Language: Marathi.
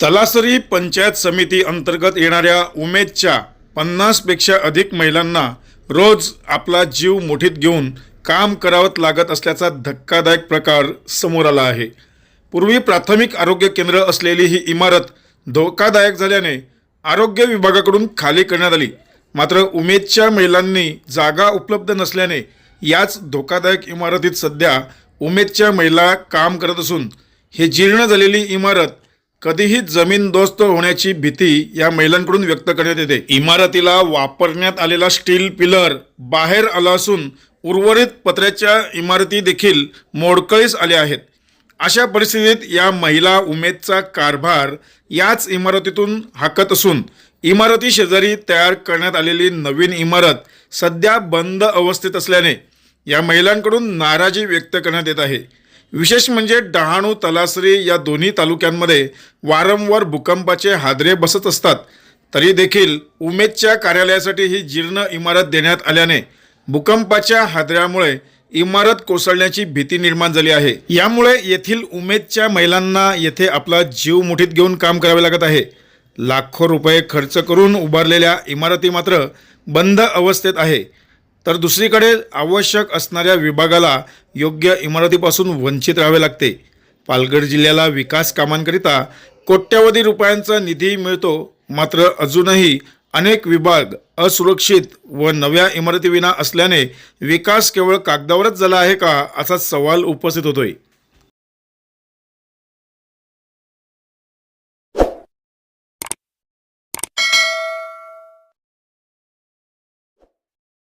तलासरी पंचायत समिती अंतर्गत येणाऱ्या उमेदच्या पन्नासपेक्षा अधिक महिलांना रोज आपला जीव मुठीत घेऊन काम करावत लागत असल्याचा धक्कादायक प्रकार समोर आला आहे. पूर्वी प्राथमिक आरोग्य केंद्र असलेली ही इमारत धोकादायक झाल्याने आरोग्य विभागाकडून खाली करण्यात आली. मात्र उमेदच्या महिलांनी जागा उपलब्ध नसल्याने याच धोकादायक इमारतीत सध्या उमेदच्या महिला काम करत असून हे जीर्ण झालेली इमारत कधीही जमीनदोस्त होण्याची भीती या महिलांकडून व्यक्त करण्यात येते. इमारतीला वापरण्यात आलेला स्टील पिलर बाहेर आला असून उर्वरित पत्र्याच्या इमारती देखील मोडकळीस आल्या आहेत. अशा परिस्थितीत या महिला उमेदचा कारभार याच इमारतीतून हाकत असून इमारती शेजारी तयार करण्यात आलेली नवीन इमारत सध्या बंद अवस्थेत असल्याने या महिलांकडून नाराजी व्यक्त करण्यात येत आहे. विशेष म्हणजे डहाणू तलासरी या दोन्ही तालुक्यांमध्ये वारंवार भूकंपाचे हादरे बसत असतात. तरी देखील उमेदच्या कार्यालयासाठी ही जीर्ण इमारत देण्यात आल्याने भूकंपाच्या हादऱ्यामुळे इमारत कोसळण्याची भीती निर्माण झाली आहे. यामुळे येथील उमेदच्या महिलांना येथे आपला जीव मुठीत घेऊन काम करावे लागत आहे. लाखो रुपये खर्च करून उभारलेल्या इमारती मात्र बंद अवस्थेत आहे. तर दुसरीकडे आवश्यक असणाऱ्या विभागाला योग्य इमारतीपासून वंचित राहावे लागते. पालघर जिल्ह्याला विकास कामांकरिता कोट्यवधी रुपयांचा निधी मिळतो. मात्र अजूनही अनेक विभाग असुरक्षित व नव्या इमारतीविना असल्याने विकास केवळ कागदावरच झाला आहे का असा सवाल उपस्थित होतोय.